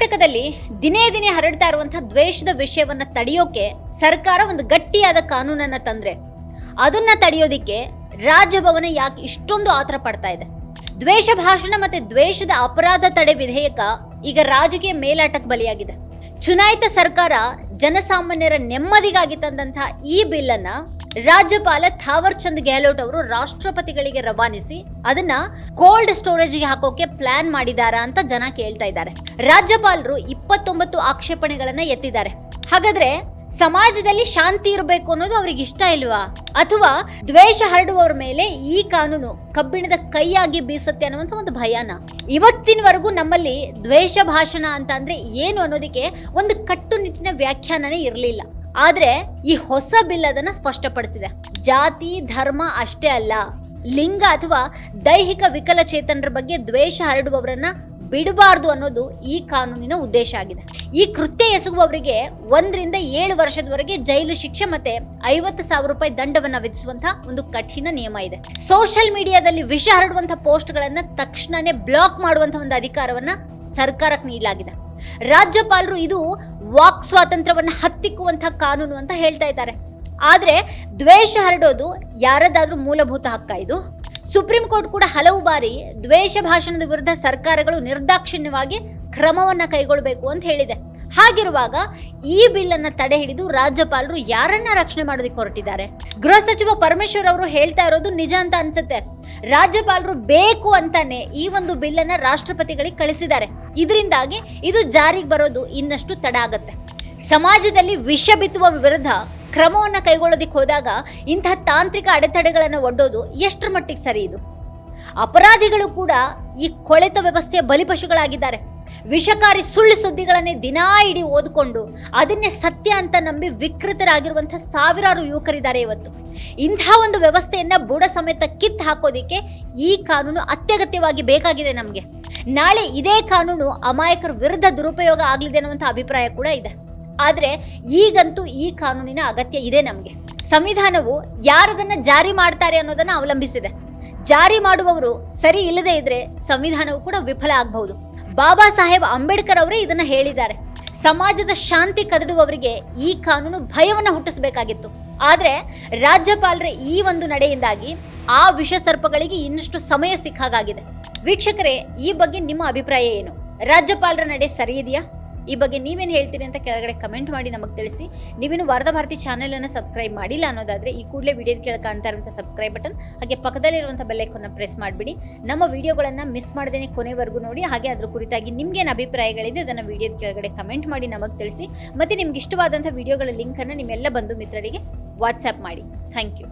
ಕರ್ನಾಟಕದಲ್ಲಿ ದಿನೇ ದಿನೇ ಹರಡ್ತಾ ಇರುವಂತಹ ದ್ವೇಷದ ವಿಷಯವನ್ನ ತಡೆಯೋಕೆ ಸರ್ಕಾರ ಒಂದು ಗಟ್ಟಿಯಾದ ಕಾನೂನನ್ನ ತಂದ್ರೆ. ಅದನ್ನ ತಡೆಯೋದಿಕ್ಕೆ ರಾಜಭವನ ಯಾಕೆ ಇಷ್ಟೊಂದು ಆತರ ಪಡ್ತಾ ಇದೆ. ದ್ವೇಷ ಭಾಷಣ ಮತ್ತೆ ದ್ವೇಷದ ಅಪರಾಧ ತಡೆ ವಿಧೇಯಕ ಈಗ ರಾಜಕೀಯ ಮೇಲಾಟಕ್ಕೆ ಬಲಿಯಾಗಿದೆ. ಚುನಾಯಿತ ಸರ್ಕಾರ ಜನಸಾಮಾನ್ಯರ ನೆಮ್ಮದಿಗಾಗಿ ತಂದಂತಹ ಈ ಬಿಲ್ ಅನ್ನ ರಾಜ್ಯಪಾಲ ಥಾವರ್ ಚಂದ್ ಗೆಹ್ಲೋಟ್ ಅವರು ರಾಷ್ಟ್ರಪತಿಗಳಿಗೆ ರವಾನಿಸಿ ಅದನ್ನ ಕೋಲ್ಡ್ ಸ್ಟೋರೇಜ್ಗೆ ಹಾಕೋಕೆ ಪ್ಲಾನ್ ಮಾಡಿದಾರಾ ಅಂತ ಜನ ಕೇಳ್ತಾ ಇದ್ದಾರೆ. ರಾಜ್ಯಪಾಲರು ಇಪ್ಪತ್ತೊಂಬತ್ತು ಆಕ್ಷೇಪಣೆಗಳನ್ನ ಎತ್ತಿದ್ದಾರೆ. ಹಾಗಾದ್ರೆ ಸಮಾಜದಲ್ಲಿ ಶಾಂತಿ ಇರಬೇಕು ಅನ್ನೋದು ಅವ್ರಿಗೆ ಇಷ್ಟ ಇಲ್ವಾ? ಅಥವಾ ದ್ವೇಷ ಹರಡುವವರ ಮೇಲೆ ಈ ಕಾನೂನು ಕಬ್ಬಿಣದ ಕೈಯಾಗಿ ಬೀಸುತ್ತೆ ಅನ್ನುವಂತ ಒಂದು ಭಯಾನ? ಇವತ್ತಿನವರೆಗೂ ನಮ್ಮಲ್ಲಿ ದ್ವೇಷ ಭಾಷಣ ಅಂತ ಅಂದ್ರೆ ಏನು ಅನ್ನೋದಕ್ಕೆ ಒಂದು ಕಟ್ಟುನಿಟ್ಟಿನ ವ್ಯಾಖ್ಯಾನನೇ ಇರಲಿಲ್ಲ. ಆದ್ರೆ ಈ ಹೊಸ ಬಿಲ್ ಅದನ್ನ ಸ್ಪಷ್ಟಪಡಿಸಿದೆ. ಜಾತಿ, ಧರ್ಮ ಅಷ್ಟೇ ಅಲ್ಲ. ಲಿಂಗ ಅಥವಾ ದೈಹಿಕ ವಿಕಲಚೇತನರ ಬಗ್ಗೆ ದ್ವೇಷ ಹರಡುವವರನ್ನ ಬಿಡಬಾರ್ದು ಅನ್ನೋದು ಈ ಕಾನೂನಿನ ಉದ್ದೇಶ ಆಗಿದೆ. ಈ ಕೃತ್ಯ ಎಸಗುವವರಿಗೆ ಒಂದರಿಂದ ಏಳು ವರ್ಷದವರೆಗೆ ಜೈಲು ಶಿಕ್ಷೆ ಮತ್ತೆ ಐವತ್ತು ಸಾವಿರ ರೂಪಾಯಿ ದಂಡವನ್ನ ವಿಧಿಸುವಂತಹ ಒಂದು ಕಠಿಣ ನಿಯಮ ಇದೆ. ಸೋಷಿಯಲ್ ಮೀಡಿಯಾದಲ್ಲಿ ವಿಷ ಹರಡುವಂತಹ ಪೋಸ್ಟ್ಗಳನ್ನ ತಕ್ಷಣನೇ ಬ್ಲಾಕ್ ಮಾಡುವಂತಹ ಒಂದು ಅಧಿಕಾರವನ್ನ ಸರ್ಕಾರಕ್ಕೆ ನೀಡಲಾಗಿದೆ. ರಾಜ್ಯಪಾಲರು ಇದು ವಾಕ್ ಸ್ವಾತಂತ್ರ್ಯವನ್ನು ಹತ್ತಿಕ್ಕುವಂತಹ ಕಾನೂನು ಅಂತ ಹೇಳ್ತಾ ಇದ್ದಾರೆ. ಆದರೆ ದ್ವೇಷ ಹರಡೋದು ಯಾರದಾದ್ರೂ ಮೂಲಭೂತ ಹಕ್ಕ ಇದು. ಸುಪ್ರೀಂ ಕೋರ್ಟ್ ಕೂಡ ಹಲವು ಬಾರಿ ದ್ವೇಷ ಭಾಷಣದ ವಿರುದ್ಧ ಸರ್ಕಾರಗಳು ನಿರ್ದಾಕ್ಷಿಣ್ಯವಾಗಿ ಕ್ರಮವನ್ನು ಕೈಗೊಳ್ಳಬೇಕು ಅಂತ ಹೇಳಿದೆ. ಹಾಗಿರುವಾಗ ಈ ಬಿಲ್ ಅನ್ನ ತಡೆ ಹಿಡಿದು ರಾಜ್ಯಪಾಲರು ಯಾರನ್ನ ರಕ್ಷಣೆ ಮಾಡೋದಕ್ಕೆ ಹೊರಟಿದ್ದಾರೆ? ಗೃಹ ಸಚಿವ ಪರಮೇಶ್ವರ್ ಅವರು ಹೇಳ್ತಾ ಇರೋದು ನಿಜ ಅಂತ ಅನ್ಸುತ್ತೆ. ರಾಜ್ಯಪಾಲರು ಬೇಕು ಅಂತಾನೆ ಈ ಒಂದು ಬಿಲ್ ಅನ್ನ ರಾಷ್ಟ್ರಪತಿಗಳಿಗೆ ಕಳಿಸಿದ್ದಾರೆ. ಇದರಿಂದಾಗಿ ಇದು ಜಾರಿಗೆ ಬರೋದು ಇನ್ನಷ್ಟು ತಡ ಆಗತ್ತೆ. ಸಮಾಜದಲ್ಲಿ ವಿಷ ಬಿತ್ತುವ ವಿರುದ್ಧ ಕ್ರಮವನ್ನ ಕೈಗೊಳ್ಳೋದಕ್ಕೆ ಹೋದಾಗ ಇಂತಹ ತಾಂತ್ರಿಕ ಅಡೆತಡೆಗಳನ್ನು ಒಡ್ಡೋದು ಎಷ್ಟರ ಮಟ್ಟಿಗೆ ಸರಿ ಇದು? ಅಪರಾಧಿಗಳು ಕೂಡ ಈ ಕೊಳೆತ ವ್ಯವಸ್ಥೆಯ ಬಲಿಪಶುಗಳಾಗಿದ್ದಾರೆ. ವಿಷಕಾರಿ ಸುಳ್ಳು ಸುದ್ದಿಗಳನ್ನೇ ದಿನಾ ಇಡೀ ಓದಿಕೊಂಡು ಅದನ್ನೇ ಸತ್ಯ ಅಂತ ನಂಬಿ ವಿಕೃತರಾಗಿರುವಂಥ ಸಾವಿರಾರು ಯುವಕರಿದ್ದಾರೆ ಇವತ್ತು. ಇಂಥ ಒಂದು ವ್ಯವಸ್ಥೆಯನ್ನ ಬುಡ ಸಮೇತ ಕಿತ್ತು ಹಾಕೋದಿಕ್ಕೆ ಈ ಕಾನೂನು ಅತ್ಯಗತ್ಯವಾಗಿ ಬೇಕಾಗಿದೆ ನಮಗೆ. ನಾಳೆ ಇದೇ ಕಾನೂನು ಅಮಾಯಕರ ವಿರುದ್ಧ ದುರುಪಯೋಗ ಆಗಲಿದೆ ಅನ್ನುವಂಥ ಅಭಿಪ್ರಾಯ ಕೂಡ ಇದೆ. ಆದ್ರೆ ಈಗಂತೂ ಈ ಕಾನೂನಿನ ಅಗತ್ಯ ಇದೆ ನಮಗೆ. ಸಂವಿಧಾನವು ಯಾರದನ್ನ ಜಾರಿ ಮಾಡ್ತಾರೆ ಅನ್ನೋದನ್ನ ಅವಲಂಬಿಸಿದೆ. ಜಾರಿ ಮಾಡುವವರು ಸರಿ ಇಲ್ಲದೆ ಇದ್ರೆ ಸಂವಿಧಾನವು ಕೂಡ ವಿಫಲ ಆಗಬಹುದು. ಬಾಬಾ ಸಾಹೇಬ್ ಅಂಬೇಡ್ಕರ್ ಅವರೇ ಇದನ್ನ ಹೇಳಿದ್ದಾರೆ. ಸಮಾಜದ ಶಾಂತಿ ಕದಡುವವರಿಗೆ ಈ ಕಾನೂನು ಭಯವನ್ನ ಹುಟ್ಟಿಸಬೇಕಾಗಿತ್ತು. ಆದರೆ ರಾಜ್ಯಪಾಲರ ಈ ಒಂದು ನಡೆಯಿಂದಾಗಿ ಆ ವಿಷ ಸರ್ಪಗಳಿಗೆ ಇನ್ನಷ್ಟು ಸಮಯ ಸಿಕ್ಕಾಗಿದೆ ವೀಕ್ಷಕರೇ, ಈ ಬಗ್ಗೆ ನಿಮ್ಮ ಅಭಿಪ್ರಾಯ ಏನು? ರಾಜ್ಯಪಾಲರ ನಡೆ ಸರಿ ಇದೆಯಾ? ಈ ಬಗ್ಗೆ ನೀವೇನು ಹೇಳ್ತೀರಿ ಅಂತ ಕೆಳಗಡೆ ಕಮೆಂಟ್ ಮಾಡಿ ನಮಗೆ ತಿಳಿಸಿ. ನೀವೇನು ವಾರದ ಭಾರತಿ ಚಾನೆಲ್ ಅನ್ನು ಸಬ್ಸ್ಕ್ರೈಬ್ ಮಾಡಿಲ್ಲ ಅನ್ನೋದಾದ್ರೆ ಈ ಕೂಡಲೇ ವಿಡಿಯೋದ ಕೆಳಗೆ ಕಾಣ್ತಾ ಇರುವಂಥ ಸಬ್ಸ್ಕ್ರೈಬ್ ಬಟನ್ ಹಾಗೆ ಪಕ್ಕದಲ್ಲಿರುವಂಥ ಬೆಲ್ಲೈಕನ್ನ ಪ್ರೆಸ್ ಮಾಡಿಬಿಡಿ. ನಮ್ಮ ವಿಡಿಯೋಗಳನ್ನು ಮಿಸ್ ಮಾಡದೇ ಕೊನೆವರೆಗೂ ನೋಡಿ, ಹಾಗೆ ಅದ್ರ ಕುರಿತಾಗಿ ನಿಮ್ಗೇನು ಅಭಿಪ್ರಾಯಗಳಿದೆ ಅದನ್ನು ವಿಡಿಯೋದ ಕೆಳಗಡೆ ಕಮೆಂಟ್ ಮಾಡಿ ನಮಗೆ ತಿಳಿಸಿ. ಮತ್ತೆ ನಿಮ್ಗೆ ಇಷ್ಟವಾದಂಥ ವಿಡಿಯೋಗಳ ಲಿಂಕನ್ನು ನಿಮ್ಮೆಲ್ಲ ಬಂಧು ಮಿತ್ರರಿಗೆ ವಾಟ್ಸ್ಆ್ಯಪ್ ಮಾಡಿ. Thank you